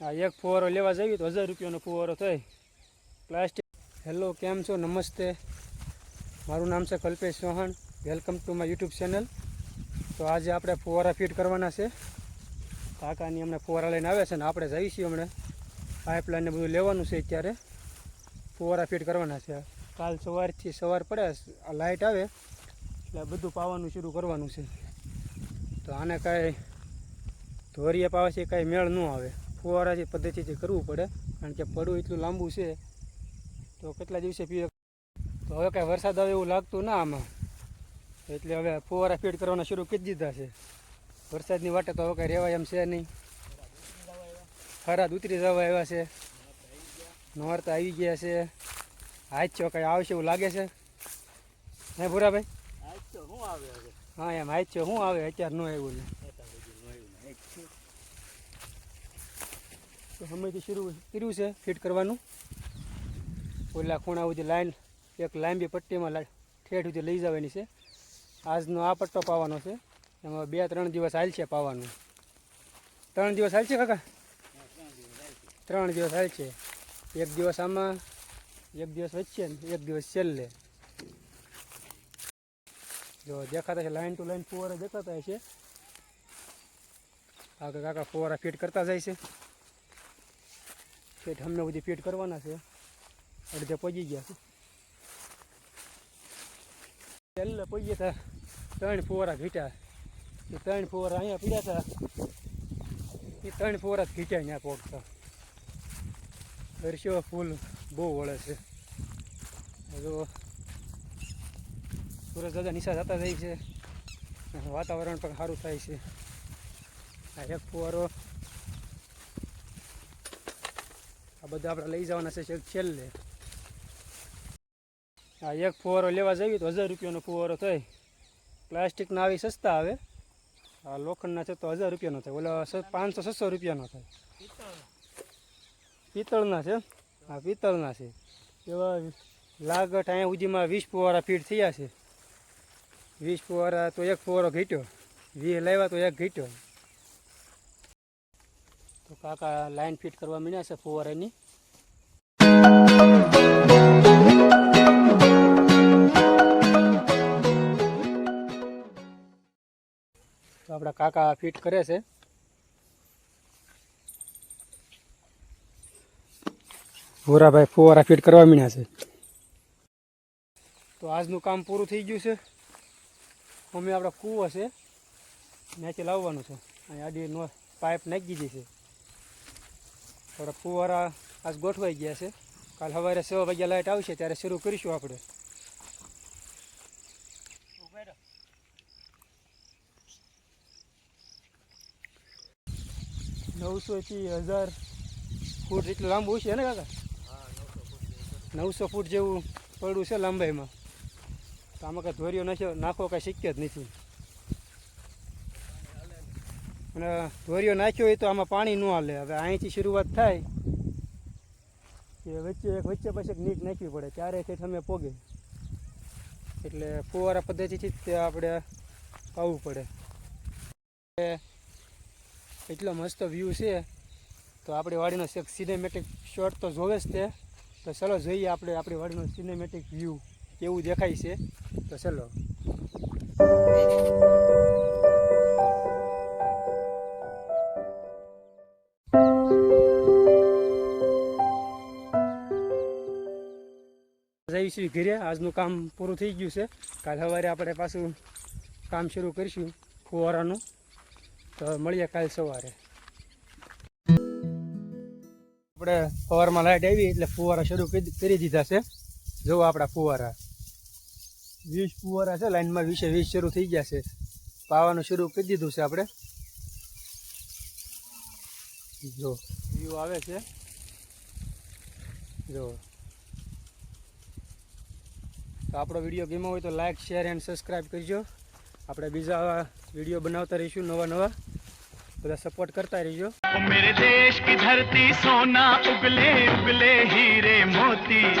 આ એક ફુવારો લેવા જઈએ તો હજાર રૂપિયાનો ફુવારો થાય. પ્લાસ્ટિક હેલો કેમ છો? નમસ્તે. મારું નામ છે Kalpesh Chauhan. Welcome to my YouTube channel તો આજે આપણે ફુવારા ફિટ કરવાના છે. કાકાની અમને ફુવારા લઈને આવે છે ને આપણે જઈએ છીએ હમણાં. પાઇપલાઇનને બધું લેવાનું છે અત્યારે. ફુવારા ફિટ કરવાના છે. કાલ સવારથી સવાર પડે આ લાઇટ આવે એટલે બધું પાવાનું શરૂ કરવાનું છે. તો આને કાંઈ ધોરીએ પાવાથી કાંઈ મેળ ન આવે. ફુવારાથી પદ્ધતિથી કરવું પડે કારણ કે પડવું એટલું લાંબુ છે તો કેટલા દિવસે પીએ તો હવે કાંઈ વરસાદ આવે એવું લાગતું ના આમાં. એટલે હવે ફુવારા ફીડ કરવાના શરૂ કરી દીધા છે. વરસાદની વાટે તો હવે કાંઈ રહેવાય એમ છે નહીં. ખરાદ ઉતરી જવા આવ્યા છે. નોરતા આવી ગયા છે. આજ છો કાંઈ આવશે એવું લાગે છે? હે ભૂરાભાઈ? તો હા એમ આજ છો શું આવે અત્યારે ન આવ્યું ને. તો સમયથી શરૂ કર્યું છે ફિટ કરવાનું. ઓલા ખૂણા સુધી લાઈન, એક લાંબી પટ્ટીમાં ઠેઠ સુધી લઈ જવાની છે. આજનો આ પટ્ટો પાવાનો છે. એમાં બે ત્રણ દિવસ હાલશે પાવાનું. ત્રણ દિવસ હાલશે કાકા? ત્રણ દિવસ હાલશે. એક દિવસ આમાં, એક દિવસ વચ્ચે એક દિવસ છેલ્લે. જો દેખાતા છે, લાઈન ટુ લાઈન ફુવારા દેખાતા છે. આગળ કાકા ફુવારા ફિટ કરતા જાય છે. ફિટ અમને બધી પેટ કરવાના છે. અડધે પગી ગયા છે. પહેલે પહોંચી હતા, ત્રણ ફુવારા ઘીટા એ ત્રણ ફુવારા અહીંયા પીડ્યા હતા. એ ત્રણ ફુવારા જ ઘીટ્યા અહીંયા પોગતા દર્શો ફૂલ બહુ વળે છે. જો સુરજ દાદા નિશા જતા જાય છે. વાતાવરણ પણ સારું થાય છે. આ એક ફુવારો આ બધા આપણે લઈ જવાના છે છેક છેલ્લે. આ એક ફુવારો લેવા જઈએ તો હજાર રૂપિયાનો ફુવારો થાય પ્લાસ્ટિકના આવી સસ્તા આવે. આ લોખંડના છે તો હજાર રૂપિયાનો થાય. ઓલા પાંચસો, છસો રૂપિયાનો થાય. પિત્તળના છે હા, પિત્તળના છે. એવા લાગટ અહીંયા સુધીમાં વીસ ફુવારા ફીટ થયા છે. વીસ ફુવારા તો એક ફુવારો ઘીટ્યો. વીસ લાવ્યા તો એક ઘીટ્યો. તો કાકા લાઈન ફિટ કરવા મળ્યા છે ફુવારાની. તો આપણા કાકા ફિટ કરે છે. ભોરાભાઈ ફુવારા ફિટ કરવા માંડ્યા છે. તો આજનું કામ પૂરું થઈ ગયું છે. અમે આપણા કૂવો છે. ત્યાંથી લાવવાનું છે. અહીં આડી નો પાઇપ નાખી દીધી છે. થોડા ફુવારા આજ ગોઠવાઈ ગયા છે. કાલ સવારે છ વાગ્યા લાઇટ આવશે ત્યારે શરૂ કરીશું આપણે. નવસોથી હજાર ફૂટ જેટલું લાંબુ છે ને કાકા? નવસો ફૂટ જેવું પડું છે લાંબાઈમાં. તો આમાં કાંઈ ધોરીઓ નાખ્યો નાખવો કાંઈ શક્ય જ નથી. અને ધોરીઓ નાખ્યો હોય તો આમાં પાણી ન હાલે. હવે અહીંથી શરૂઆત થાય. કે વચ્ચે એક વચ્ચે પછી એક નીટ નાખવી પડે. ત્યારે તે અમે પોગે. એટલે ફુવારા પદ્ધતિથી જ તે આપણે પાવું પડે. એટલો મસ્ત વ્યૂ છે. તો આપણી વાડીનો એક સિનેમેટિક શોટ તો જોવે જ તે. તો ચલો જોઈએ આપણે આપણી વાડીનો સિનેમેટિક વ્યૂ કેવું દેખાય છે. તો ચલો. જઈશું ઘરે. આજનું કામ પૂરું થઈ ગયું છે. કાલ સવારે આપણે પાછું કામ શરૂ કરીશું ફુવારાનું. તો મળીએ કાલ સવારે. આપણે ફવારમાં લાઇટ આવી એટલે ફુવારા શરૂ કરી દીધા છે. જોવો આપણા ફુવારા. વીસ ફુવારા છે, લાઈનમાં વીસે, વીસ શરૂ થઈ ગયા છે. પાવાનું શરૂ કરી દીધું છે આપણે. જો વ્યૂ આવે છે. જો. તો આપણો વીડિયો ગમ્યો હોય તો લાઇક શેર એન્ડ સબસ્ક્રાઈબ કરજો. આપણે બીજા વીડિયો બનાવતા રહીશું નવા નવા. બધા સપોર્ટ કરતા રહીજો. મેરે દેશ કી ધરતી સોના ઉગલે ઉગલે હીરે મોતી.